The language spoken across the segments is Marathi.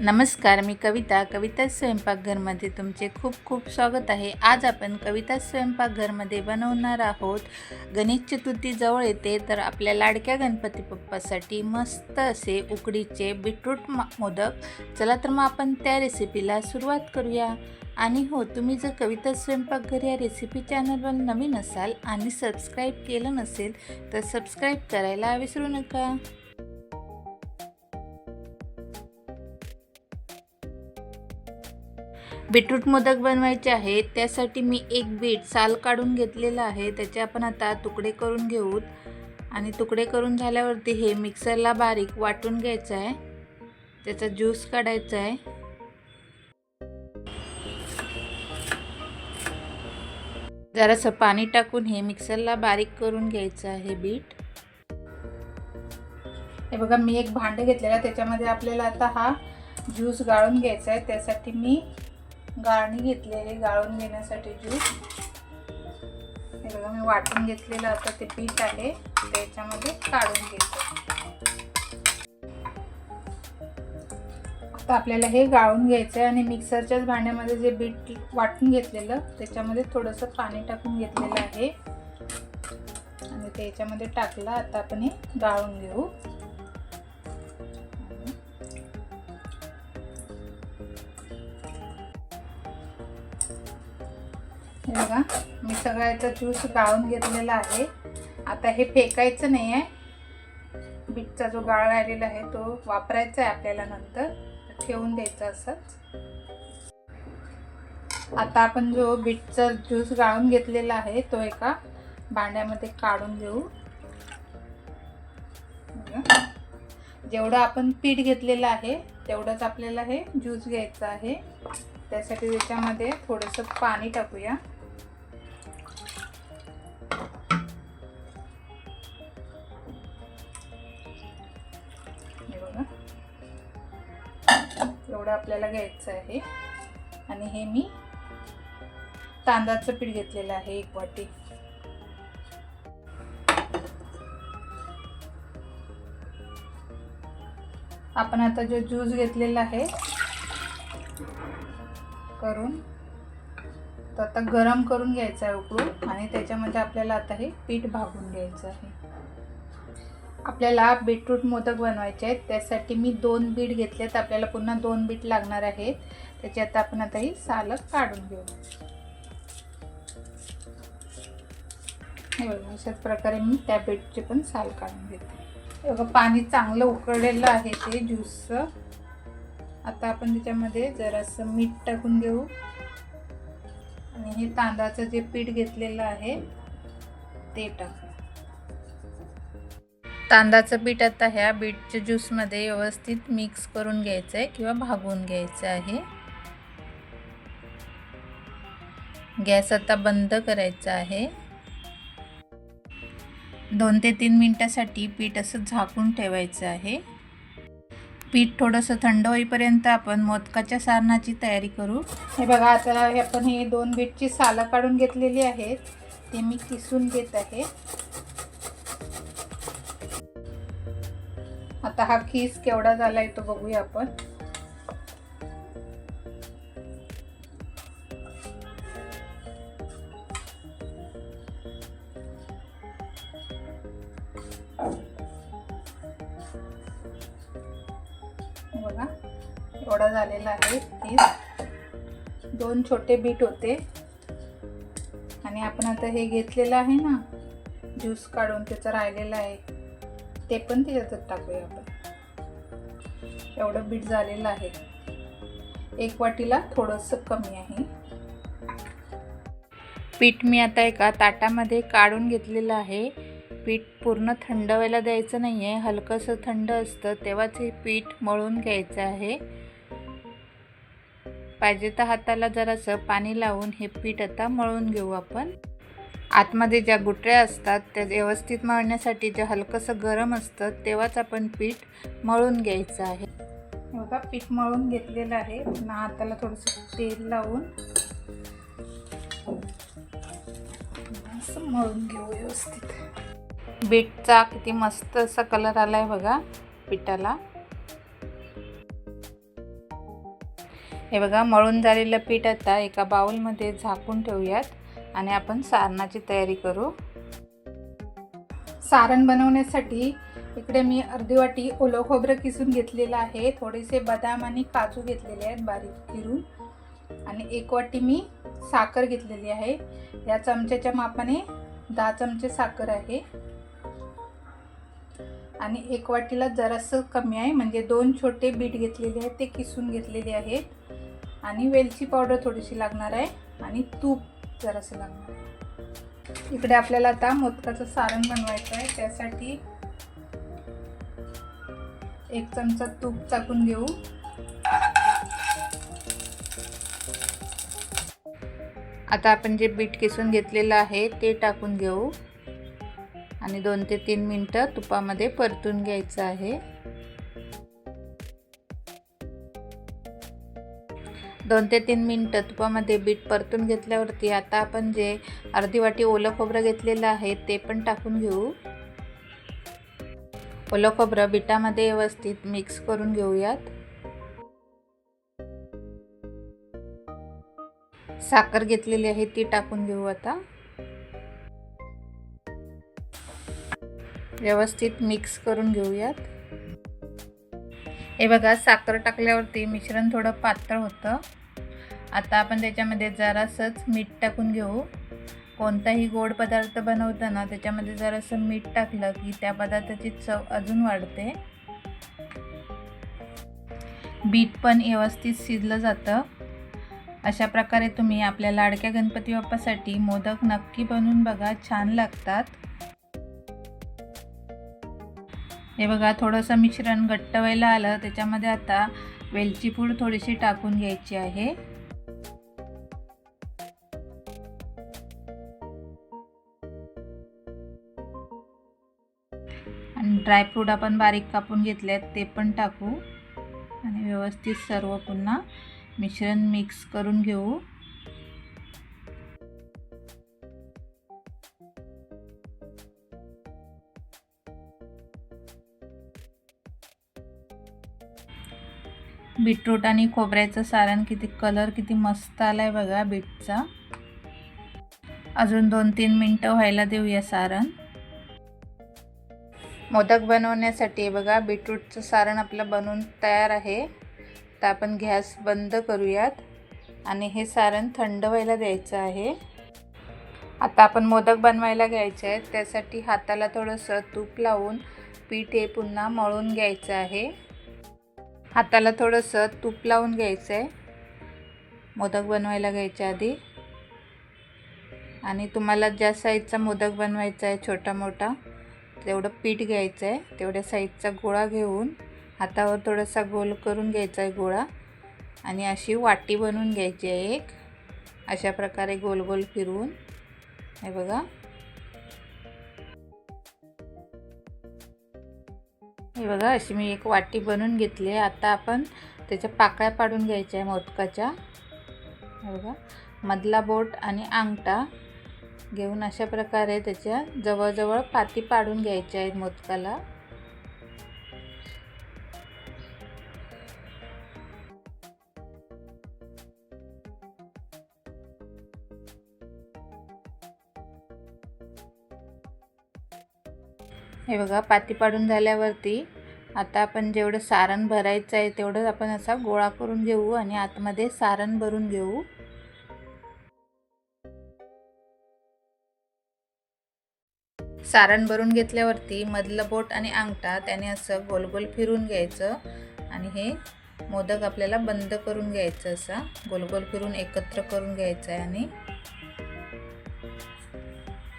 नमस्कार मी कविता. कविता स्वयंपाकघरमध्ये तुमचे खूप खूप स्वागत आहे. आज आपण कविता स्वयंपाकघरमध्ये बनवणार आहोत. गणेश चतुर्थी जवळ येते तर आपल्या लाडक्या गणपती पप्पासाठी मस्त असे उकडीचे बीटरूट मोदक. चला तर मग आपण त्या रेसिपीला सुरुवात करूया. आणि हो तुम्ही जर कविता स्वयंपाकघर या रेसिपी चॅनलवर नवीन असाल आणि सबस्क्राईब केलं नसेल तर सबस्क्राईब करायला विसरू नका. बीटरूट मोदक बनवायचे आहेत. त्यासाठी मी एक बीट साल काढून घेतलेलं आहे. त्याचे आपण आता तुकडे करून घेऊत. आणि तुकडे करून झाल्यावरती हे मिक्सरला बारीक वाटून घ्यायचं आहे. त्याचा ज्यूस काढायचा आहे. जरासं पाणी टाकून हे मिक्सरला बारीक करून घ्यायचं आहे बीट. हे बघा मी एक भांडे घेतलेलं आहे. त्याच्यामध्ये आपल्याला आता हा ज्यूस गाळून घ्यायचा आहे. त्यासाठी मी गाळणी घेतलेली गाळून घेण्यासाठी ज्यूस हे बघा मी वाटून घेतलेलं आता ते पीठ आहे त्याच्यामध्ये काढून घेतो. आता आपल्याला हे गाळून घ्यायचं आहे आणि मिक्सरच्याच भांड्यामध्ये जे बीट वाटून घेतलेलं त्याच्यामध्ये थोडंसं पाणी टाकून घेतलेलं आहे. आणि त्याच्यामध्ये टाकलं आता आपण हे गाळून घेऊ. बघा मी सगळा याचा ज्यूस गाळून घेतलेला आहे. आता हे फेकायचं नाही आहे. बीटचा जो गाळ राहिलेला आहे तो वापरायचा आहे आपल्याला नंतर. ठेवून द्यायचा असंच. आता आपण जो बीटचा ज्यूस गाळून घेतलेला आहे तो एका भांड्यामध्ये काढून घेऊ. जेवढं आपण पीठ घेतलेलं आहे तेवढंच आपल्याला हे ज्यूस घ्यायचं आहे. त्यासाठी त्याच्यामध्ये थोडंसं पाणी टाकूया. एवढं आपल्याला घ्यायचं आहे. आणि हे मी तांदळाचं पीठ घेतलेलं आहे एक वाटी. आपण आता जो ज्यूस घेतलेला आहे करून तर आता गरम करून घ्यायचं आहे उकळून आणि त्याच्यामध्ये आपल्याला आता हे पीठ भागून घ्यायचं आहे. आपल्याला बीटरूट मोदक बनवायचे आहेत. त्यासाठी मी दोन बीट घेतलेत आपल्याला पुन्हा दोन बीट लागणार आहेत. त्याची आता आपण आता ही सालक काढून घेऊ. हे बघा अशाच प्रकारे मी त्या बीटचे पण साल काढून घेते. बघा पाणी चांगलं उकळलेलं आहे ते ज्यूसचं आता आपण त्याच्यामध्ये जरासं मीठ टाकून घेऊ. आणि हे तांदळाचं जे पीठ घेतलेलं आहे ते टाकू. तांदळाचं पीठ आता ह्या बीटच्या ज्यूसमध्ये व्यवस्थित मिक्स करून घ्यायचं आहे किंवा भागून घ्यायचं आहे. गॅस आता बंद करायचा आहे. दोन ते तीन मिनटासाठी पीठ असं झाकून ठेवायचं आहे. पीठ थोडंसं थंड होईपर्यंत आपण मोदकाच्या सारणाची तयारी करू. हे बघा आता आपण हे दोन बीटची सालं काढून घेतलेली आहेत. ते मी किसून घेत आहे. आता हा खीस केवढा झाला आहे तो बघूया आपण. बघा एवढा झालेला आहे खीस. दोन छोटे बीट होते. आणि आपण आता हे घेतलेलं आहे ना ज्यूस काढून त्याचं राहिलेला आहे. ते पण त्याच्यातच टाकूया आपण. एवढं बीट झालेलं आहे. एक वाटीला थोडंसं कमी आहे. पीठ मी आता एका ताटामध्ये काढून घेतलेलं आहे. पीठ पूर्ण थंड व्हायला द्यायचं नाही आहे हलकंसं थंड असतं तेव्हाच हे पीठ मळून घ्यायचं आहे. पाहिजे तर हाताला जरासं पाणी लावून हे पीठ आता मळून घेऊ आपण. आतमध्ये ज्या गुटऱ्या असतात त्या व्यवस्थित मळण्यासाठी जे हलकंसं गरम असतं तेव्हाच आपण पीठ मळून घ्यायचं आहे. बघा पीठ मळून घेतलेलं आहे. पुन्हा हाताला थोडंसं तेल लावून असं मळून घेऊ व्यवस्थित. बीटचा किती मस्त असा कलर आला आहे बघा पिठाला. हे बघा मळून झालेलं पीठ आता एका बाउलमध्ये झाकून ठेवूयात. आणि आपण सारणाची तयारी करू. सारण बनवण्यासाठी इकडे मी अर्धी वाटी ओलं खोबरं किसून घेतलेलं आहे. थोडेसे बदाम आणि काजू घेतलेले आहेत बारीक चिरून. आणि एक वाटी मी साखर घेतलेली आहे. या चमच्याच्या मापाने दहा चमचे साखर आहे. आणि एक वाटीला जरासं कमी आहे म्हणजे दोन छोटे बीट घेतलेले आहेत ते किसून घेतलेले आहेत. आणि वेलची पावडर थोडीशी लागणार आहे. आणि तूप जरासं लागणार. इकडे आपल्याला आता मोदकाचं सारण बनवायचं आहे. त्यासाठी एक चमचा तूप टाकून घेऊ. आता आपण जे बीट किसून घेतलेलं आहे ते टाकून घेऊ. आणि दोन ते तीन मिनटं तुपामध्ये परतून घ्यायचं आहे. दोन ते तीन मिनटं तुपामध्ये बीट परतून घेतल्यावरती आता आपण जे अर्धी वाटी ओलं खोबरं घेतलेलं आहे ते पण टाकून घेऊ. ओलं खोबरं बिटामध्ये व्यवस्थित मिक्स करून घेऊयात. साखर घेतलेली आहे ती टाकून घेऊ आता. व्यवस्थित मिक्स करून घेऊयात. हे बघा साखर टाकल्यावरती मिश्रण थोडं पातळ होतं. आता आपण त्याच्यामध्ये जरासंच मीठ टाकून घेऊ. कोणताही गोड पदार्थ बनवताना त्याच्यामध्ये जरासं मीठ टाकलं की त्या पदार्थाची चव अजून वाढते. बीट पण व्यवस्थित शिजलं जातं. अशा प्रकारे तुम्ही आपल्या लाडक्या गणपती बाप्पासाठी मोदक नक्की बनवून बघा छान लागतात. हे बघा थोडंसं मिश्रण घट्ट व्हायला आलं. त्याच्यामध्ये आता वेलची पूड थोडीशी टाकून घ्यायची आहे. आणि ड्रायफ्रूट आपण बारीक कापून घेतले आहेत ते पण टाकू. आणि व्यवस्थित सर्व पुन्हा मिश्रण मिक्स करून घेऊ. बीटरूट आणि खोबऱ्याचं सारण किती कलर किती मस्त आलाय बघा बीटचा. अजून दोन तीन मिनटं व्हायला देऊया सारण. मोदक बनवण्यासाठी बघा बीटरूटचं सारण आपलं बनवून तयार आहे. तर आपण गॅस बंद करूयात. आणि हे सारण थंड व्हायला द्यायचं आहे. आता आपण मोदक बनवायला घ्यायचे आहेत. त्यासाठी हाताला थोडंसं तूप लावून पीठ हे पुन्हा मळून घ्यायचं आहे. हाताला थोडंसं तूप लावून घ्यायचं आहे. मोदक बनवायला घ्यायच्या आधी. आणि तुम्हाला ज्या साईजचा मोदक बनवायचा आहे छोटा मोठा तेवढं पीठ घ्यायचं आहे तेवढ्या साईजचा गोळा घेऊन हातावर थोडासा गोल करून घ्यायचा आहे गोळा. आणि अशी वाटी बनवून घ्यायची आहे एक. अशा प्रकारे गोल गोल फिरवून. हे बघा. हे बघा अशी मी एक वाटी बनवून घेतली आहे. आता आपण त्याच्या पाकळ्या पाडून घ्यायच्या आहे मोदकाच्या. हे बघा. मधला बोट आणि अंगठा. घेऊन अशा प्रकारे त्याच्या जवळजवळ पाती पाडून घ्यायच्या आहेत मोदकाला. हे बघा पाती पाडून झाल्यावरती आता आपण जेवढं सारण भरायचं आहे तेवढं आपण असा गोळा करून घेऊ आणि आतमध्ये सारण भरून घेऊ. सारण भरून घेतल्यावरती मधलं बोट आणि अंगठा त्याने असं गोल गोल फिरून घ्यायचं आणि हे मोदक आपल्याला बंद करून घ्यायचं असा. गोल गोल फिरून एकत्र करून घ्यायचं आहे आणि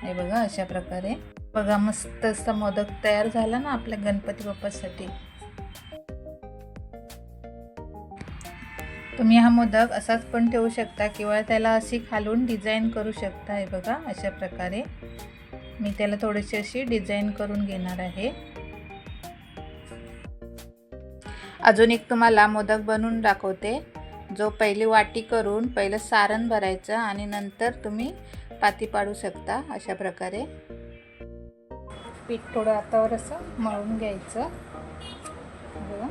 हे बघा अशा प्रकारे. बघा मस्त असा मोदक तयार झाला ना आपल्या गणपती बाप्पासाठी. तुम्ही हा मोदक असाच पण ठेवू शकता किंवा त्याला अशी खालून डिझाईन करू शकता हे बघा अशा प्रकारे. मी त्याला थोडीशी अशी डिझाईन करून घेणार आहे. अजून एक तुम्हाला मोदक बनवून दाखवते. जो पहिली वाटी करून पहिलं सारण भरायचं आणि नंतर तुम्ही पाती पाडू शकता अशा प्रकारे. पीठ थोडं हातावर असं मळून घ्यायचं. बघा.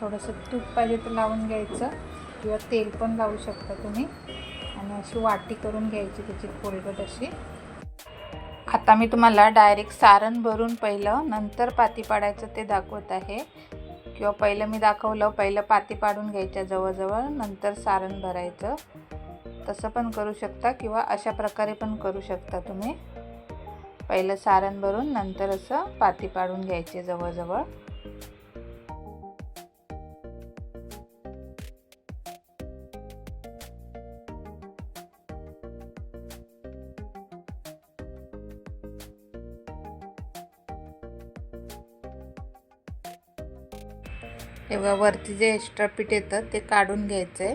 थोडंसं तूप पाहिजे तर लावून घ्यायचं. किंवा तेल पण लावू शकता तुम्ही. आणि अशी वाटी करून घ्यायची त्याची खोलगट अशी. आता मी तुम्हाला डायरेक्ट सारण भरून पहिलं नंतर पाती पाडायचं ते दाखवत आहे. किंवा पहिलं मी दाखवलं पहिलं पाती पाडून घ्यायच्या जवळजवळ नंतर सारण भरायचं. तसं पण करू शकता किंवा अशा प्रकारे पण करू शकता तुम्ही. पहिलं सारण भरून नंतर असं पाती पाडून घ्यायचे जवळजवळ. हे बघा वरती जे एक्स्ट्रा पीठ येतं ते काढून घ्यायचं आहे.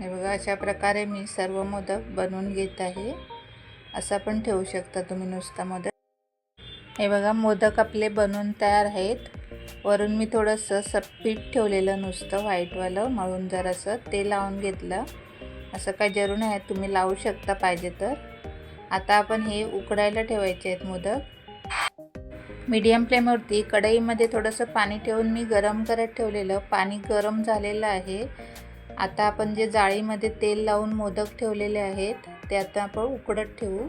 हे बघा अशा प्रकारे मी सर्व मोदक बनवून घेत आहे. असा पण ठेवू शकता तुम्ही नुसता मोदक. हे बघा मोदक आपले बनवून तयार आहेत. वरून मी थोडंसं सपीठ ठेवलेलं नुसतं व्हाईटवालं मळून जरासं ते लावून घेतलं. असं काय जरूर नाही तुम्ही लावू शकता पाहिजे तर. आता आपण हे उकडायला ठेवायचे आहेत मोदक. मीडियम फ्लेमवरती कढईमध्ये थोडंसं पाणी ठेवून मी गरम करत ठेवलेलं. पाणी गरम झालेलं आहे. आता आपण जे जाळीमध्ये तेल लावून मोदक ठेवलेले आहेत ते आता आपण उकडत ठेवू.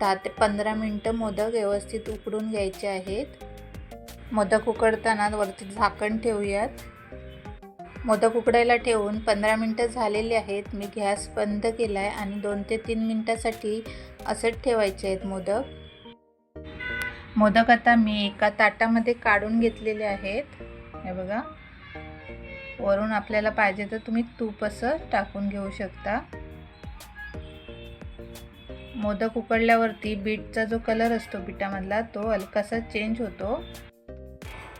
दहा ते पंधरा मिनटं मोदक व्यवस्थित उकडून घ्यायचे आहेत. मोदक उकडताना वरती झाकण ठेवूयात. मोदक उकडायला ठेवून पंधरा मिनटं झालेली आहेत. मी गॅस बंद केला आहे आणि दोन ते तीन मिनटासाठी असंच ठेवायचे आहेत मोदक. मोदक आता मी एका ताटामध्ये काढून घेतलेले आहेत. हे बघा. वरून आपल्याला पाहिजे तर तुम्ही तूप असं टाकून घेऊ शकता. मोदक उकडल्यावरती बीटचा जो कलर असतो बिटामधला तो हलकासा चेंज होतो.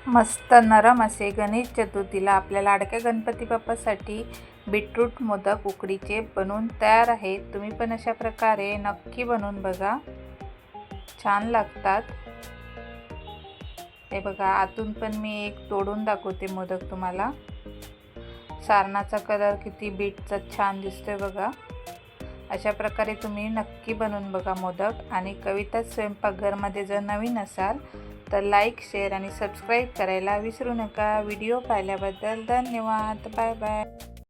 मस्त नरम असे गणेश चतुर्थीला आपल्याला लाडक्या गणपती बाप्पासाठी बीटरूट मोदक उकडीचे बनवून तयार आहेत. तुम्ही पण अशा प्रकारे नक्की बनवून बघा. छान लागतात. हे बघा आतून पण मी एक तोडून दाखवते मोदक तुम्हाला. सारणाचा कलर किती बीटचा छान दिसतोय बघा. अशा प्रकारे तुम्ही नक्की बनवून बघा मोदक आणि कविता स्वयंपाकघरमध्ये जर नवीन असाल तर लाईक शेअर आणि सबस्क्राईब करायला विसरू नका. व्हिडिओ पाहिल्याबद्दल धन्यवाद. Bye bye